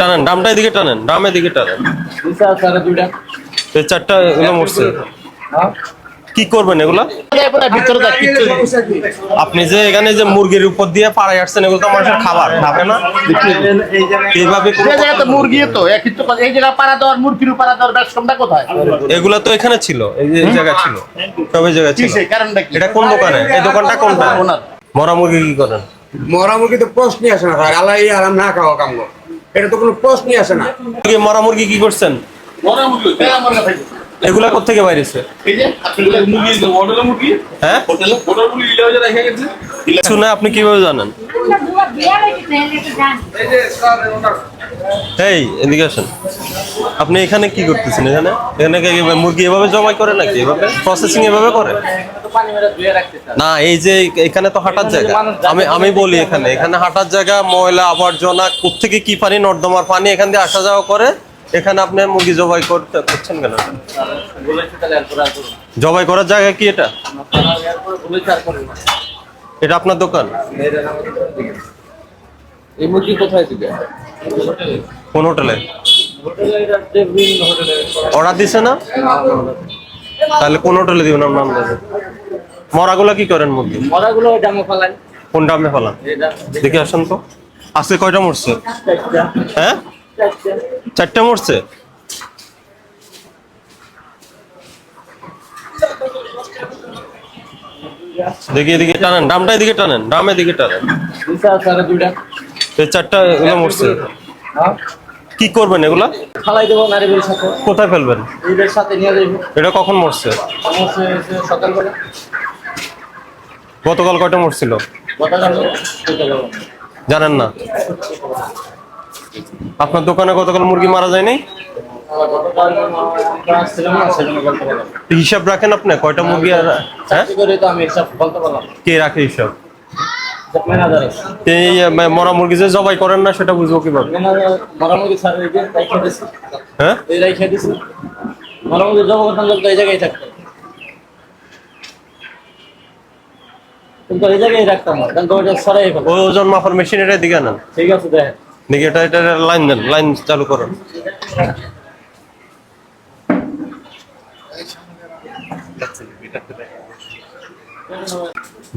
টানেন ডামটা এদিকে টানেন ডাম এদিকে টানেন। এই চারটা এগুলো মরছে। কি করবেন এগুলা? আপনি যে এখানে যে মুরগির উপর দিয়ে পাড়ায় আসছেন এগুলো তো মানুষের খাবার খাবে না? এইভাবে মুরগি তো একই তো কথা। এই জায়গা পাড়া দেওয়ার মুরগির পাড়া দেওয়ার ব্যবসাটা কোথায়? এগুলা তো এখানে ছিল এই যে জায়গা ছিল। সব এই জায়গায় ছিল। কিসে কারণটা কি? এটা কোন দোকানে? এই দোকানটা কোনটা? মরা মুরগি কি করেন? মরা মুরগি তো প্রশ্নই আসে না আল্লাহ আরাম না খাওয়া কাম। এটা তো কোনো প্রশ্নই আসে না। মরা মুরগি কি করছেন। এগুলা কোথেকে বাইরেছে? এই যে আপনি বলে- হ্যাঁ? শুনে আপনি কীভাবে জানেন? এই এদিকে আসেন। আপনি এখানে কি করতেছেন এখানে? এখানে মুরগি এভাবে জবাই করে নাকি? এভাবে প্রসেসিং এভাবে করে? না এই যে এখানে তো হাঁটার জায়গা। আমি আমি বলি এখানে এখানে হাঁটার জায়গা ময়লা আবর্জনা কোথেকে কি পানি নর্দমার পানি এখান দিয়ে আসা যাওয়া করে এখানে আপনি মুরগি জবাই করতে করছেন কেন? জবাই করার জায়গা কি এটা? এটা আপনার দোকান? এই মুরগি কোথায় দিবে? কোন হোটেলে? অর্ডার দিছে না? তাহলে কোন হোটেলে দিবেন আপনার আন্দাজে মরাগুলা কি করেন মুরগি মরাগুলো কোন ডামে ফেলান দেখে আসেন তো। আজকে কয়টা মরছে? হ্যাঁ? চারটা। মরছে? দেখি এদিকে টানেন। ডামটা এদিকে টানেন। ডাম এদিকে টানেন। চারটা এগুলো মরছে। হ্যাঁ? কি করবেন এগুলা? ফালাই দেবো নারীগুলোর সাথে। কোথায় ফেলবেন? এদের সাথে নিয়ে যাইবো। এটা কখন মরছে? হয়েছে সকালবেলা। গতকাল কয়টা মরছিল? গতকাল জানেন না? আপনার দোকানে গতকাল মুরগি মারা যায়নি। হিসাব রাখেন আপনি কয়টা মুরগি আর হ্যাঁ? চাকরি করে তো আমি সব বলতে পারলাম কে রাখে হিসাব? এই মরা মুরগি যে জবাই করেন না সেটা বুঝব কীভাবে? যে দিছি হ্যাঁ? এই রাইখা দিছি করতাম এই জায়গায় থাকতো। কিন্তু এই জায়গায় রাখতাম না কিন্তু ওটা সরাই ফেলো। ওই ওজন মাপার মেশিন এটা দিকে ঠিক আছে দেখেন। দেখি এটা এটা লাইন দেন লাইন চালু করুন।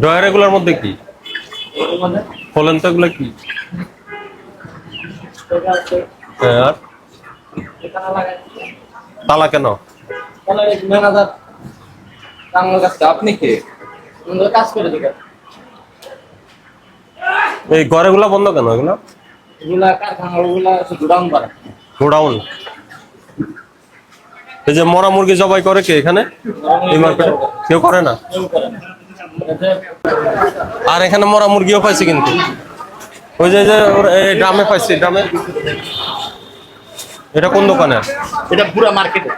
ড্রয়ার এগুলোর মধ্যে কি? খোলেন কি? হ্যাঁ, আর? তালা কেন? এই ঘরেগুলা বন্ধ কেন এগুলো? গোডাউন। এই যে মরা মুরগি জবাই করে কে এখানে? কেউ করে না? আর এখানে মরা মুরগিও পাইছি কিন্তু। ওই যে যে ড্রামে পাইছি ড্রামে। এটা কোন দোকানে? এটা পুরো মার্কেটে।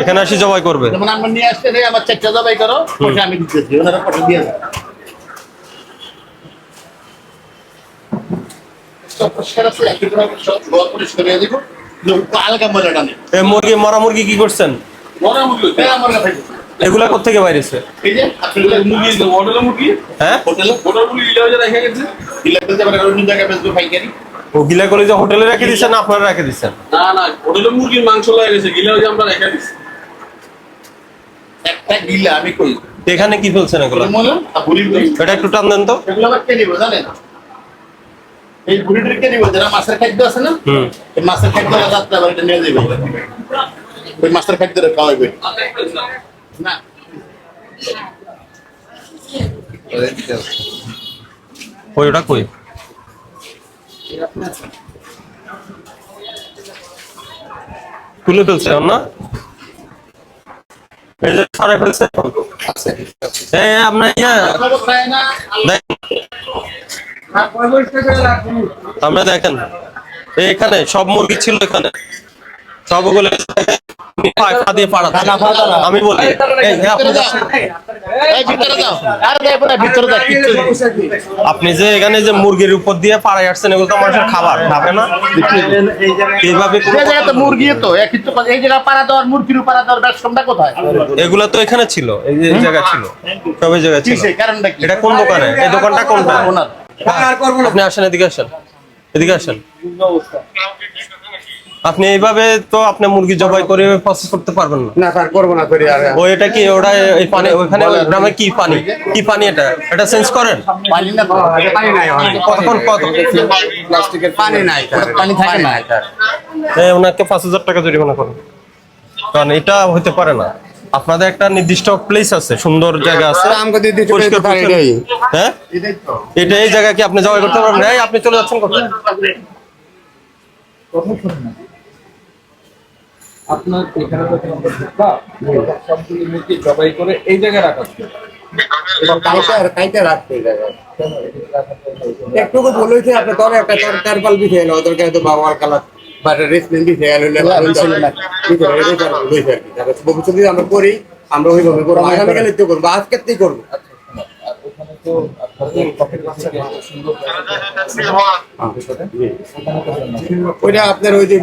এখানে আসি জবাই করবে। যেমন আমরা নিয়ে আসতে যাই আমার চারটা জবাই করো পয়সা আমি দিতেছি ওনারা পয়সা দিয়ে দেয়। আলগা মজাটা নেই মুরগি মরা মুরগি কি করছেন? এই আমার এগুলা কোথেকে বাইরেছে? এই যে আপনি হ্যাঁ? হোটেলে ইলেকট্রিক যাবে অন্য জায়গায় বেচবো পাইকারি। ও গিলা করে যে হোটেলে রেখে দিচ্ছেন না আপনারা রেখে দিচ্ছেন না না হোটেলে মুরগির মাংস লাগে গেছে গিলে ওই যে আমরা রেখে দিচ্ছি একটা গিলা আমি কই? এখানে কি ফেলছেন এগুলো? এটা একটু টান দেন তো। এগুলো আবার কে নিব জানেন? এই বুড়িটির কে নিব? যারা মাছের খাদ্য আছে না? হুম। এই মাছের খাদ্য যাত্রা বাড়িতে নিয়ে যাবে ওই মাছের খাদ্য খাওয়াইবে। না। ওই ওটা কই? তুলে ফেলছে না? ফেলছে। আপনার আমরা দেখেন এখানে সব মুরগি ছিল এখানে। দিয়ে পাড়া আমি বলি আপনি যে এখানে যে মুরগির উপর দিয়ে পাড়ায় আসছেন এগুলো তো মানুষের খাবার খাবে না? এইভাবে মুরগি তো। এই জায়গা পাড়া দেওয়ার মুরগির পাড়া দেওয়ার ব্যবসাটা কোথায়? এগুলা তো এখানে ছিল এই যে জায়গা ছিল। সব এই জায়গায় ছিল এটা কোন দোকানে? এই দোকানটা কোনটা? আপনি আসেন এদিকে আসেন। এদিকে আসেন। অবস্থা আপনি এইভাবে তো আপনি মুরগি জবাই করে প্রসেস করতে পারবেন না। না স্যার করব না করি আর। ও এটা কি ওটা এই পানি ওখানে ওই গ্রামে কি পানি? কি পানি এটা? এটা চেঞ্জ করেন? পানি না পানি নাই। কতক্ষণ কত? প্লাস্টিকের পানি নাই স্যার। পানি থাকে না। নাই স্যার। এ, ওনাকে পাঁচ হাজার টাকা জরিমানা করুন। কারণ এটা হতে পারে না। আপনাদের একটা নির্দিষ্ট প্লেস আছে সুন্দর জায়গা আছে। হ্যাঁ? এটাই তো। এটা এই জায়গা কি আপনি জবাই করতে পারবেন? এই আপনি চলে যাচ্ছেন কোথায়? কথা শুনুন না। আপনার এখানে তো কোনো ঢুকা, সবগুলো মুরগি জবাই করে এই জায়গায় রাখা ছিল। একটুকু বলেছে একটা তো বাবার কালার বা ভবিষ্যতে আমরা করি আমরা ওইভাবে করব আগামীকালে তো করব আজকে তুই করব। আর ওখানে তো তো ওইটা আপনার ওই যে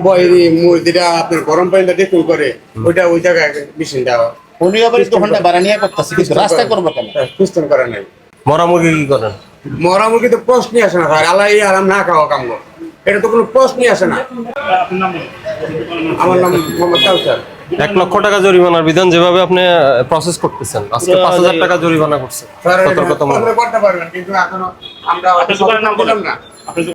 মুরগিটা যেটা আপনার গরম পানিটা দেখুন করে ওইটা ওই জায়গায় মেশিন দেওয়া। উনি আবার একটু ঘণ্টা বাড়া নিয়ে করতেছে কিন্তু রাস্তা করব কেন? সুস্থ করে নাই। মরা মুরগি কি করেন? মরা মুরগি তো প্রশ্নই আসে না স্যার আল্লাহ এই আরাম না খাওয়া কাম এটা তো কোনো প্রশ্নই আসে না। আমার নাম মোহাম্মদ কাউসার। এক লক্ষ টাকা জরিমানার বিধান যেভাবে আপনি প্রসেস করতেছেন আজকে পাঁচ হাজার টাকা জরিমানা করছে সতর্কতা করতে পারবেন কিন্তু এখনও আমরা